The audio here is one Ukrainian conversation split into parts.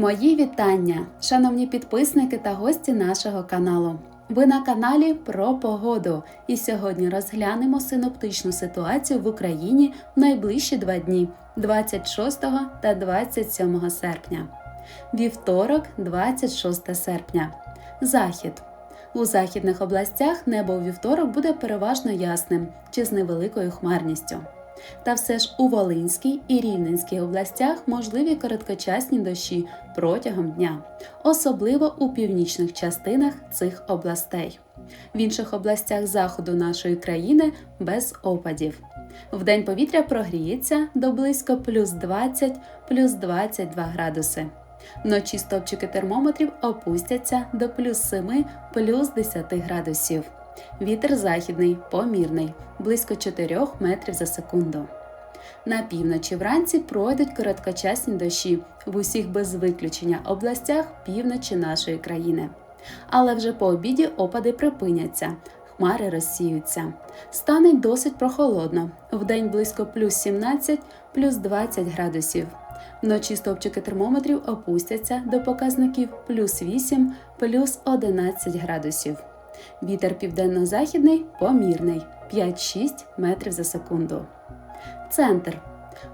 Мої вітання, шановні підписники та гості нашого каналу. Ви на каналі про погоду. І сьогодні розглянемо синоптичну ситуацію в Україні в найближчі два дні 26 та 27 серпня. Вівторок, 26 серпня. Захід. У західних областях небо у вівторок буде переважно ясним чи з невеликою хмарністю. Та все ж у Волинській і Рівненській областях можливі короткочасні дощі протягом дня, особливо у північних частинах цих областей. В інших областях заходу нашої країни без опадів. Вдень повітря прогріється до близько плюс 20 плюс 22 градуси. Вночі стопчики термометрів опустяться до плюс 7 плюс 10 градусів. Вітер західний, помірний, близько 4 метрів за секунду. На півночі вранці пройдуть короткочасні дощі в усіх без виключення областях півночі нашої країни. Але вже по обіді опади припиняться, хмари розсіються. Стане досить прохолодно, вдень близько плюс 17, плюс 20 градусів. Вночі стовпчики термометрів опустяться до показників плюс 8, плюс 11 градусів. Вітер південно-західний помірний 5-6 метрів за секунду. Центр.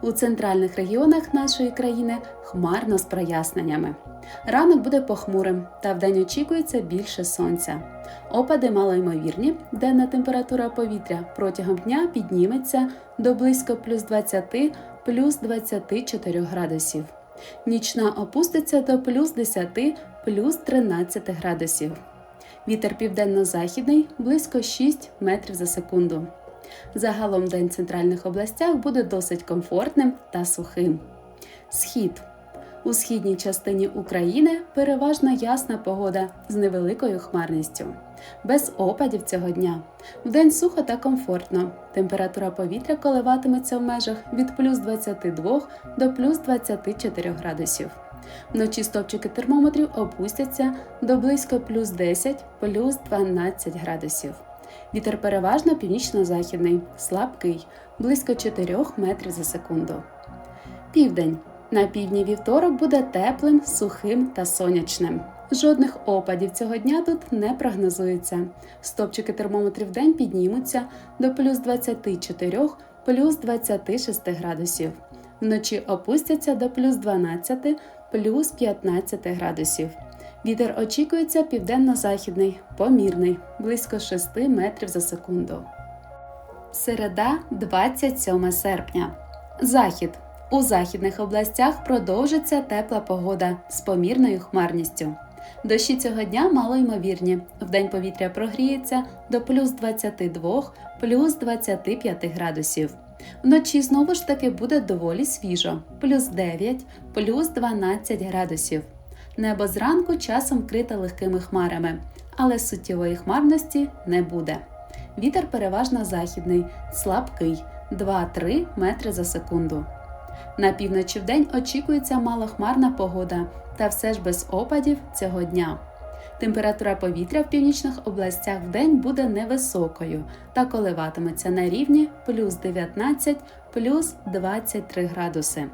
У центральних регіонах нашої країни хмарно з проясненнями. Ранок буде похмурим, та вдень очікується більше сонця. Опади малоймовірні, денна температура повітря протягом дня підніметься до близько плюс 20 плюс 24 градусів. Нічна опуститься до плюс 10 плюс 13 градусів. Вітер південно-західний близько 6 метрів за секунду. Загалом день в центральних областях буде досить комфортним та сухим. Схід. У східній частині України переважно ясна погода з невеликою хмарністю. Без опадів цього дня. Вдень сухо та комфортно. Температура повітря коливатиметься в межах від плюс 22 до плюс 24 градусів. Вночі стопчики термометрів опустяться до близько плюс 10, плюс 12 градусів. Вітер переважно північно-західний, слабкий, близько 4 метрів за секунду. Південь. На півдні вівторок буде теплим, сухим та сонячним. Жодних опадів цього дня тут не прогнозується. Стопчики термометрів в день піднімуться до плюс 24, плюс 26 градусів. Вночі опустяться до плюс 12, плюс 15 градусів. Вітер очікується південно-західний, помірний, близько 6 метрів за секунду. Середа, 27 серпня. Захід. У західних областях продовжиться тепла погода з помірною хмарністю. Дощі цього дня малоймовірні. Вдень повітря прогріється до плюс 22, плюс 25 градусів. Вночі знову ж таки буде доволі свіжо, плюс 9, плюс 12 градусів. Небо зранку часом вкрите легкими хмарами, але суттєвої хмарності не буде. Вітер переважно західний, слабкий 2-3 метри за секунду. На півночі в день очікується малохмарна погода, та все ж без опадів цього дня. Температура повітря в північних областях в день буде невисокою та коливатиметься на рівні плюс 19 плюс 23 градуси.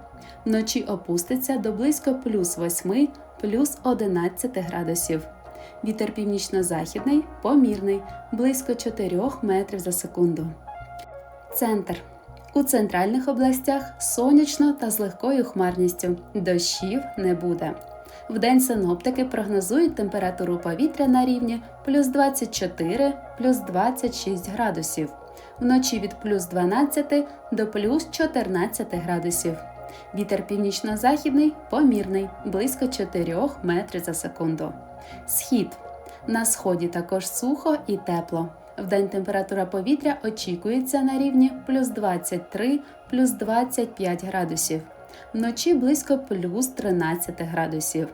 Вночі опуститься до близько плюс 8 плюс 11 градусів. Вітер північно-західний помірний близько 4 метрів за секунду. Центр. У центральних областях сонячно та з легкою хмарністю. Дощів не буде. Вдень синоптики прогнозують температуру повітря на рівні плюс 24 плюс 26 градусів, вночі від плюс 12 до плюс 14 градусів. Вітер північно-західний помірний, близько 4 метрів за секунду. Схід. На сході також сухо і тепло. Вдень температура повітря очікується на рівні плюс 23 плюс 25 градусів вночі близько плюс 13 градусів.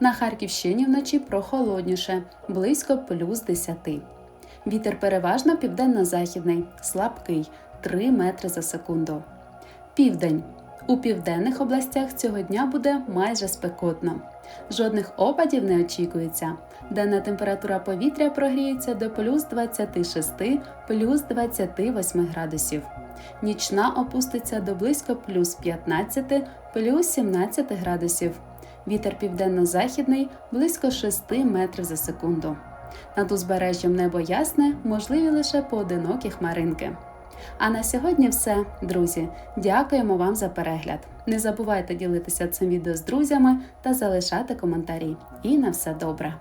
На Харківщині вночі прохолодніше, близько плюс 10. Вітер переважно південно-західний, слабкий 3 метри за секунду. Південь. У південних областях цього дня буде майже спекотно. Жодних опадів не очікується. Денна температура повітря прогріється до плюс 26 плюс 28 градусів. Нічна опуститься до близько плюс 15 плюс 17 градусів. Вітер південно-західний близько 6 метрів за секунду. Над узбережжям небо ясне, можливі лише поодинокі хмаринки. А на сьогодні все, друзі. Дякуємо вам за перегляд. Не забувайте ділитися цим відео з друзями та залишати коментарі. І на все добре!